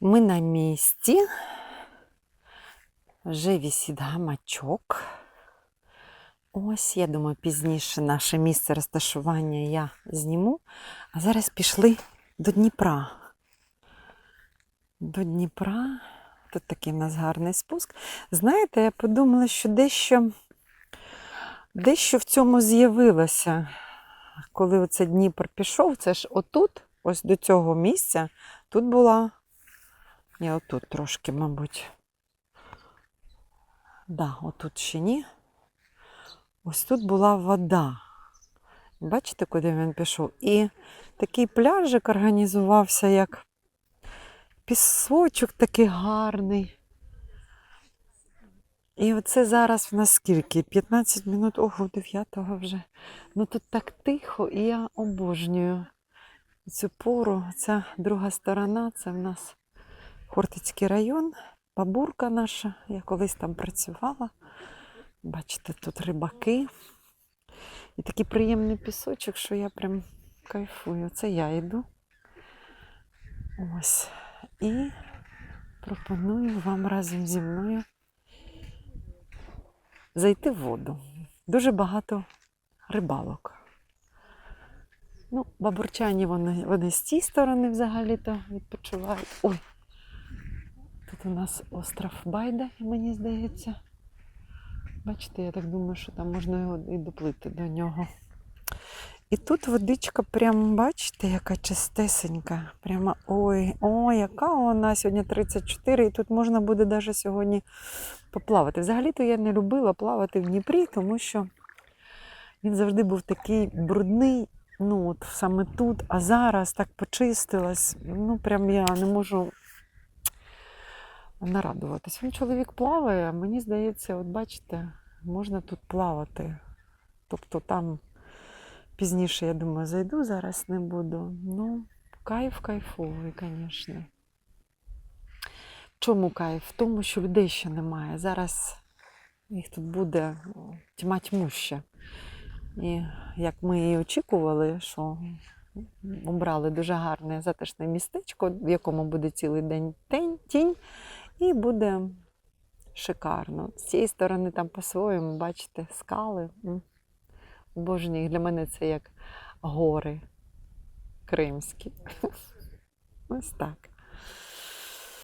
Ми на місці. Вже вісить гамачок. Ось, я думаю, пізніше наше місце розташування я зніму. А зараз пішли до Дніпра. До Дніпра. Тут такий в нас гарний спуск. Знаєте, я подумала, що дещо, дещо в цьому з'явилося. Коли оце Дніпр пішов, це ж отут, ось до цього місця, тут була. Ні, отут трошки, мабуть. Да, отут ще ні. Ось тут була вода. Бачите, куди він пішов? І такий пляжик організувався, як пісочок такий гарний. І оце зараз в нас скільки? 15 минут, ого, 9 вже. Ну тут так тихо, і я обожнюю цю пору. Ця друга сторона це в нас Хортицький район, бабурка наша. Я колись там працювала. Бачите, тут рибаки. І такий приємний пісочок, що я прям кайфую. Це я йду. Ось. І пропоную вам разом зі мною зайти в воду. Дуже багато рибалок. Ну, бабурчані вони, вони з тієї сторони взагалі-то відпочивають. Ой, тут у нас остров Байда, мені здається. Бачите, я так думаю, що там можна і доплити до нього. І тут водичка, прям, бачите, яка чистесенька. Прямо ой, ой, яка вона сьогодні 34, і тут можна буде навіть сьогодні поплавати. Взагалі-то я не любила плавати в Дніпрі, тому що він завжди був такий брудний. Ну, от саме тут, а зараз так почистилась. Ну, прям я не можу нарадуватись. Він чоловік плаває, а мені здається, от бачите, можна тут плавати. Тобто там пізніше, я думаю, зайду, зараз не буду. Ну, кайф кайфовий, звісно. Чому кайф? В тому, що людей ще немає. Зараз їх тут буде тьма тьмуща. І як ми і очікували, що обрали дуже гарне затишне містечко, в якому буде цілий день тень, тінь, і буде шикарно. З цієї сторони там по-своєму, бачите, скали. Божні, Для мене це як гори кримські. Ось так.